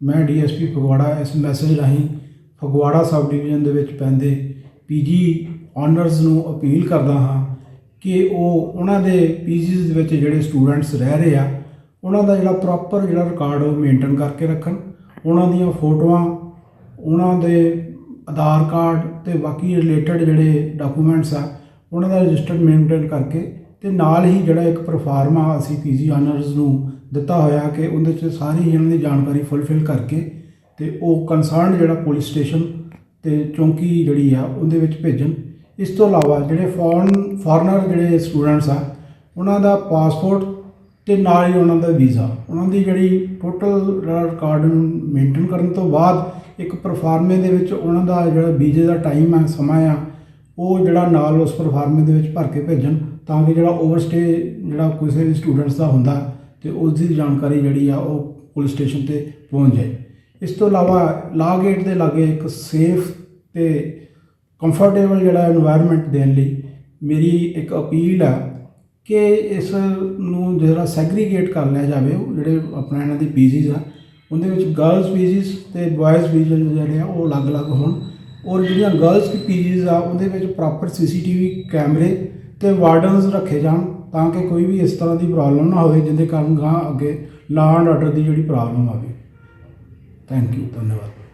ਮੈਂ ਡੀਐਸਪੀ ਫਗਵਾੜਾ ਇਸ ਮੈਸੇਜ ਰਾਹੀਂ ਫਗਵਾੜਾ ਸਬ ਡਿਵੀਜ਼ਨ ਦੇ ਵਿੱਚ ਪੈਂਦੇ ਪੀਜੀ ਆਨਰਸ ਨੂੰ ਅਪੀਲ ਕਰਦਾ ਹਾਂ ਕਿ ਉਹ ਉਹਨਾਂ ਦੇ ਪੀਜੀਸ ਦੇ ਵਿੱਚ ਜਿਹੜੇ ਸਟੂਡੈਂਟਸ ਰਹਿ ਰਹੇ ਆ, ਉਹਨਾਂ ਦਾ ਜਿਹੜਾ ਪ੍ਰੋਪਰ ਜਿਹੜਾ ਰਿਕਾਰਡ ਉਹ ਮੇਨਟੇਨ ਕਰਕੇ ਰੱਖਣ, ਉਹਨਾਂ ਦੀਆਂ ਫੋਟੋਆਂ, ਉਹਨਾਂ ਦੇ ਆਧਾਰ ਕਾਰਡ ਤੇ ਬਾਕੀ ਰਿਲੇਟਡ ਜਿਹੜੇ ਡਾਕੂਮੈਂਟਸ ਆ, ਉਹਨਾਂ ਦਾ ਰਜਿਸਟਰ ਮੇਨਟੇਨ ਕਰਕੇ ਤੇ ਨਾਲ ਹੀ ਜਿਹੜਾ ਇੱਕ ਪਰਫਾਰਮਾ ਅਸੀਂ ਪੀਜੀ ਆਨਰਸ ਨੂੰ ਦਿੱਤਾ ਹੋਇਆ ਕਿ ਉਹਦੇ 'ਚ ਸਾਰੀ ਇਹਨਾਂ ਦੀ ਜਾਣਕਾਰੀ ਫੁੱਲਫਿਲ ਕਰਕੇ ਤੇ ਉਹ ਕੰਸਰਨ ਜਿਹੜਾ ਪੁਲਿਸ ਸਟੇਸ਼ਨ ਤੇ ਚੌਂਕੀ ਜਿਹੜੀ ਆ, ਉਹਦੇ ਵਿੱਚ ਭੇਜਣ। ਇਸ ਤੋਂ ਇਲਾਵਾ ਜਿਹੜੇ ਫੋਰਨ ਫੋਰਨਰ ਜਿਹੜੇ ਸਟੂਡੈਂਟਸ ਆ, ਉਹਨਾਂ ਦਾ ਪਾਸਪੋਰਟ ਤੇ ਨਾਲ ਹੀ ਉਹਨਾਂ ਦਾ ਵੀਜ਼ਾ ਉਹਨਾਂ ਦੀ ਜਿਹੜੀ ਟੋਟਲ ਰਿਕਾਰਡ ਨੂੰ ਮੇਨਟੇਨ ਕਰਨ ਤੋਂ ਬਾਅਦ ਇੱਕ ਪਰਫਾਰਮੇ ਦੇ ਵਿੱਚ ਉਹਨਾਂ ਦਾ ਜਿਹੜਾ ਵੀਜ਼ੇ ਦਾ ਟਾਈਮ ਆ, ਸਮਾਂ ਆ, ਉਹ ਜਿਹੜਾ ਨਾਲ ਉਸ ਪਰਫਾਰਮੇ ਦੇ ਵਿੱਚ ਭਰ ਕੇ ਭੇਜਣ। ਤਾਂ ਕਿ ਜਿਹੜਾ ਓਵਰਸਟੇ ਜਿਹੜਾ ਕਿਸੇ ਵੀ ਸਟੂਡੈਂਟਸ ਦਾ ਹੁੰਦਾ ਤੇ ਉਸ ਦੀ ਜਾਣਕਾਰੀ ਜਿਹੜੀ ਆ ਉਹ ਪੁਲਿਸ ਸਟੇਸ਼ਨ ਤੇ ਪਹੁੰਚ ਜਾਏ। ਇਸ ਤੋਂ ਇਲਾਵਾ ਲਾ ਗੇਟ ਦੇ ਲਾਗੇ ਇੱਕ ਸੇਫ ਤੇ ਕੰਫਰਟੇਬਲ ਜਿਹੜਾ এনवायरमेंट ਦੇਣ ਲਈ ਮੇਰੀ ਇੱਕ ਅਪੀਲ ਆ ਕਿ ਇਸ ਨੂੰ ਜਿਹੜਾ ਸੈਗਰੀਗੇਟ ਕਰ ਲਿਆ ਜਾਵੇ, ਉਹ ਜਿਹੜੇ ਆਪਣਾ ਇਹਨਾਂ ਦੇ ਪੀਜੀਸ ਆ, ਉਹਦੇ ਵਿੱਚ ਗਰਲਸ ਪੀਜੀਸ ਤੇ ਬॉयਜ਼ ਪੀਜੀਸ ਜਿਹੜੇ ਆ, ਉਹ ਅਲੱਗ-ਅਲੱਗ ਹੋਣ। ਔਰ ਜਿਹੜੀਆਂ ਗਰਲਸ ਦੀ ਪੀਜੀਸ ਆ, ਉਹਦੇ ਵਿੱਚ ਪ੍ਰੋਪਰ ਸੀਸੀਟੀਵੀ ਕੈਮਰੇ ਤੇ ਵਾਰਡਨਸ ਰੱਖੇ ਜਾਣ ਤਾਂ ਕਿ ਕੋਈ ਵੀ ਇਸ ਤਰ੍ਹਾਂ ਦੀ ਪ੍ਰੋਬਲਮ ਨਾ ਹੋਵੇ, ਜਿਹਦੇ ਕਾਰਨ ਗਾਂ ਅੱਗੇ ਲਾਅ ਐਂਡ ਆਰਡਰ ਦੀ ਜਿਹੜੀ ਪ੍ਰੋਬਲਮ ਆਵੇ। ਥੈਂਕ ਯੂ ਧੰਨਵਾਦ।